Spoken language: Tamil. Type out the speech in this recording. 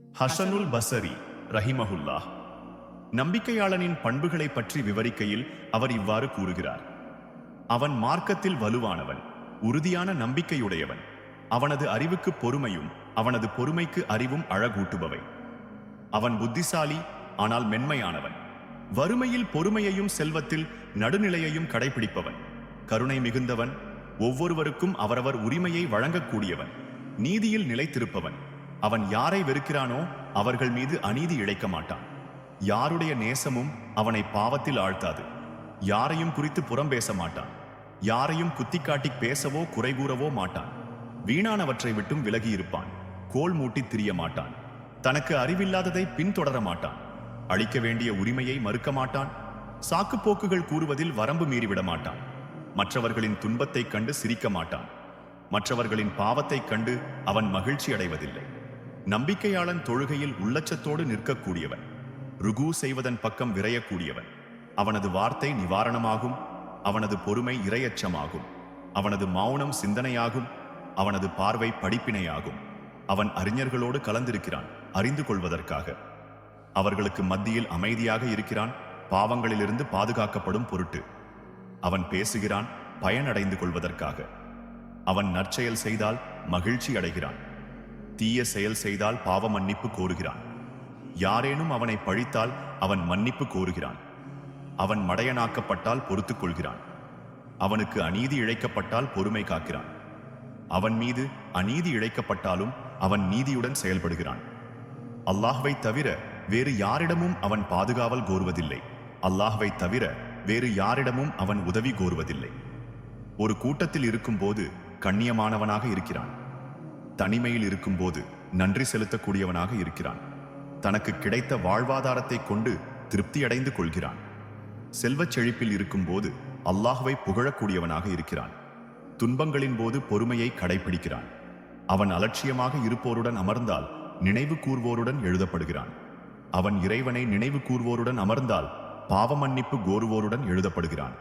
ஹசனுல் பசரி ரஹிமஹுல்லா நம்பிக்கையாளனின் பண்புகளை பற்றி விவரிக்கையில் அவர் இவ்வாறு கூறுகிறார். அவன் மார்க்கத்தில் வலுவானவன் உறுதியான நம்பிக்கையுடையவன். அவனது அறிவுக்கு பொறுமையும் அவனது பொறுமைக்கு அறிவும் அழகூட்டுபவை. அவன் புத்திசாலி ஆனால் மென்மையானவன். வறுமையில் பொறுமையையும் செல்வத்தில் நடுநிலையையும் கடைபிடிப்பவன். கருணை மிகுந்தவன் ஒவ்வொருவருக்கும் அவரவர் உரிமையை வழங்கக்கூடியவன். நீதியில் நிலைத்திருப்பவன். அவன் யாரை வெறுக்கிறானோ அவர்கள் மீது அநீதி இழைக்க மாட்டான். யாருடைய நேசமும் அவனை பாவத்தில் ஆழ்த்தாது. யாரையும் குறித்து புறம் பேச மாட்டான். யாரையும் குத்திக்காட்டி பேசவோ குறை கூறவோ மாட்டான். வீணானவற்றை விட்டும் விலகி இருப்பான் கோல் மூட்டி திரிய மாட்டான். தனக்கு அறிவில்லாததை பின்தொடர மாட்டான். அளிக்க வேண்டிய உரிமையை மறுக்க மாட்டான். சாக்குப்போக்குகள் கூறுவதில் வரம்பு மீறிவிட மாட்டான். மற்றவர்களின் துன்பத்தைக் கண்டு சிரிக்க மாட்டான். மற்றவர்களின் பாவத்தைக் கண்டு அவன் மகிழ்ச்சி அடைவதில்லை நம்பிக்கையாளன் தொழுகையில் உள்ளச்சத்தோடு நிற்கக்கூடியவன். ருகு செய்வதன் பக்கம் விரையக்கூடியவன். அவனது வார்த்தை நிவாரணமாகும். அவனது பொறுமை இரையச்சமாகும். அவனது மௌனம் சிந்தனையாகும். அவனது பார்வை படிப்பினையாகும். அவன் அறிஞர்களோடு கலந்திருக்கிறான் அறிந்து கொள்வதற்காக. அவர்களுக்கு மத்தியில் அமைதியாக இருக்கிறான் பாவங்களிலிருந்து பாதுகாக்கப்படும் பொருட்டு. அவன் பேசுகிறான் பயனடைந்து கொள்வதற்காக. அவன் நற்செயல் செய்தால் மகிழ்ச்சி அடைகிறான். தீய செயல் செய்தால் பாவ மன்னிப்பு கோருகிறான். யாரேனும் அவனை பழித்தால் அவன் மன்னிப்பு கோருகிறான். அவன் மடையனாக்கப்பட்டால் பொறுத்துக்கொள்கிறான் அவனுக்கு அநீதி இழைக்கப்பட்டால் பொறுமை காக்கிறான். அவன் மீது அநீதி இழைக்கப்பட்டாலும் அவன் நீதியுடன் செயல்படுகிறான். அல்லாஹ்வை தவிர வேறு யாரிடமும் அவன் பாதுகாவல் கோருவதில்லை. அல்லாஹ்வை தவிர வேறு யாரிடமும் அவன் உதவி கோருவதில்லை. ஒரு கூட்டத்தில் இருக்கும்போது கண்ணியமானவனாக இருக்கிறான். தனிமையில் இருக்கும்போது நன்றி செலுத்தக்கூடியவனாக இருக்கிறான். தனக்கு கிடைத்த வாழ்வாதாரத்தை கொண்டு திருப்தியடைந்து கொள்கிறான். செல்வச் செழிப்பில் இருக்கும்போது அல்லாஹுவை புகழக்கூடியவனாக இருக்கிறான். துன்பங்களின் போது பொறுமையை கடைபிடிக்கிறான் அவன் அலட்சியமாக இருப்போருடன் அமர்ந்தால் நினைவு கூர்வோருடன் எழுதப்படுகிறான். அவன் இறைவனை நினைவு கூர்வோருடன் அமர்ந்தால் பாவமன்னிப்பு கோருவோருடன் எழுதப்படுகிறான்.